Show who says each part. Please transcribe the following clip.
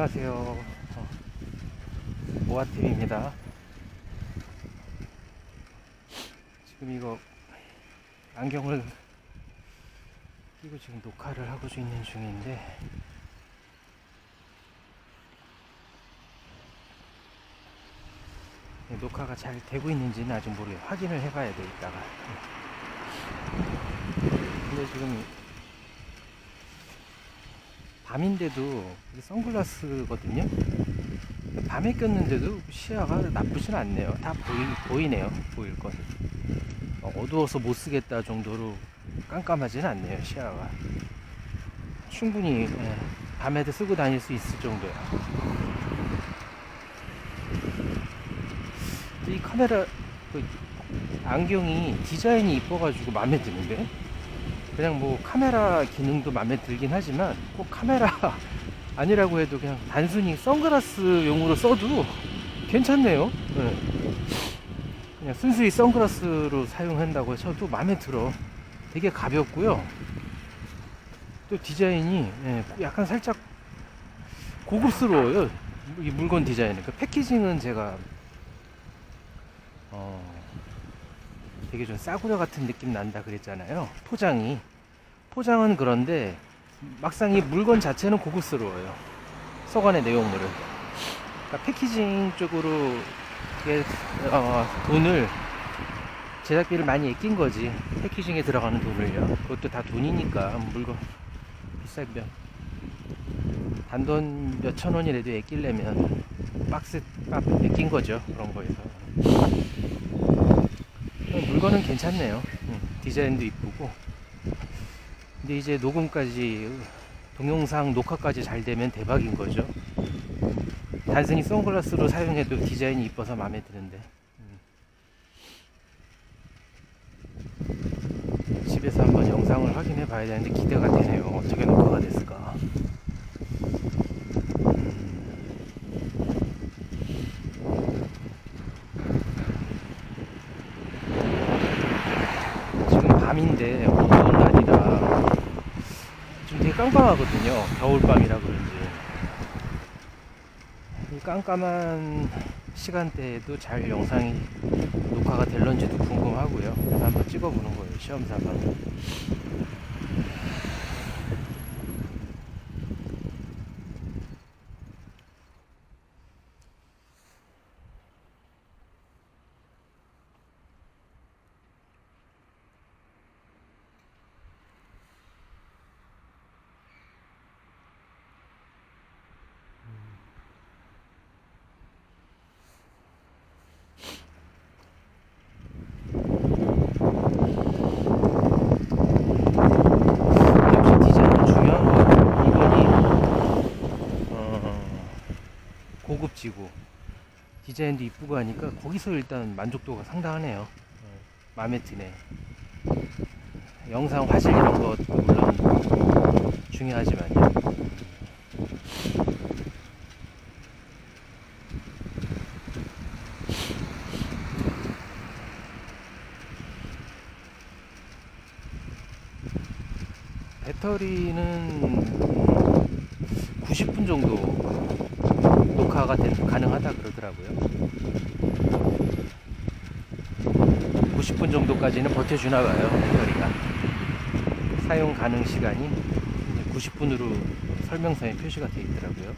Speaker 1: 안녕하세요. 어, 모아TV입니다. 지금 이거 안경을 끼고 지금 녹화를 하고 있는 중인데 네, 녹화가 잘 되고 있는지는 아직 모르겠어요. 확인을 해봐야 돼, 이따가. 근데 지금 밤인데도 선글라스거든요. 밤에 꼈는데도 시야가 나쁘진 않네요. 다 보이, 보이네요. 보일 건. 어, 어두워서 못 쓰겠다 정도로 깜깜하진 않네요. 시야가. 충분히 예, 밤에도 쓰고 다닐 수 있을 정도야. 이 카메라 그 안경이 디자인이 이뻐가지고 마음에 드는데 그냥 뭐 카메라 기능도 마음에 들긴 하지만 꼭 카메라 아니라고 해도 그냥 단순히 선글라스용으로 써도 괜찮네요. 네. 그냥 순수히 선글라스로 사용한다고 해서도 마음에 들어. 되게 가볍고요. 또 디자인이 예, 약간 살짝 고급스러워요. 이 물건 디자인은. 그 패키징은 제가 어, 되게 좀 싸구려 같은 느낌 난다 그랬잖아요. 포장이. 포장은 그런데 막상 이 물건 자체는 고급스러워요. 서간의 내용물은. 그러니까 패키징 쪽으로 어, 돈을 제작비를 많이 아낀 거지. 패키징에 들어가는 돈을요. 그것도 다 돈이니까 물건 비싸면 단돈 몇천 원이라도 아끼려면 박스 값 아낀 거죠. 그런 거에서. 어, 물건은 괜찮네요. 음, 디자인도 이쁘고. 근데 이제 녹음까지 동영상 녹화까지 잘 되면 대박인 거죠. 단순히 선글라스로 사용해도 디자인이 이뻐서 마음에 드는데. 음. 집에서 한번 영상을 확인해 봐야 되는데 기대가 되네요. 어떻게 녹화가 됐을까. 지금 밤인데 어두운 날이라 좀 되게 깜깜하거든요. 겨울밤이라 그런지. 이 깜깜한 시간대에도 잘 영상이 녹화가 될런지도 궁금하고요. 그래서 한번 찍어보는 거예요. 시험 삼아. 역시 디자인은 중요한 것 같아요. 물건이 어, 고급지고 디자인도 이쁘고 하니까 거기서 일단 만족도가 상당하네요. 어, 마음에 드네. 영상 화질 이런 것도 물론 중요하지만요. 배터리는 90분 정도 녹화가 된- 가능하다 그러더라고요. 90분 정도까지는 버텨주나 봐요, 배터리가. 사용 가능 시간이 90분으로 설명서에 표시가 되어 있더라고요.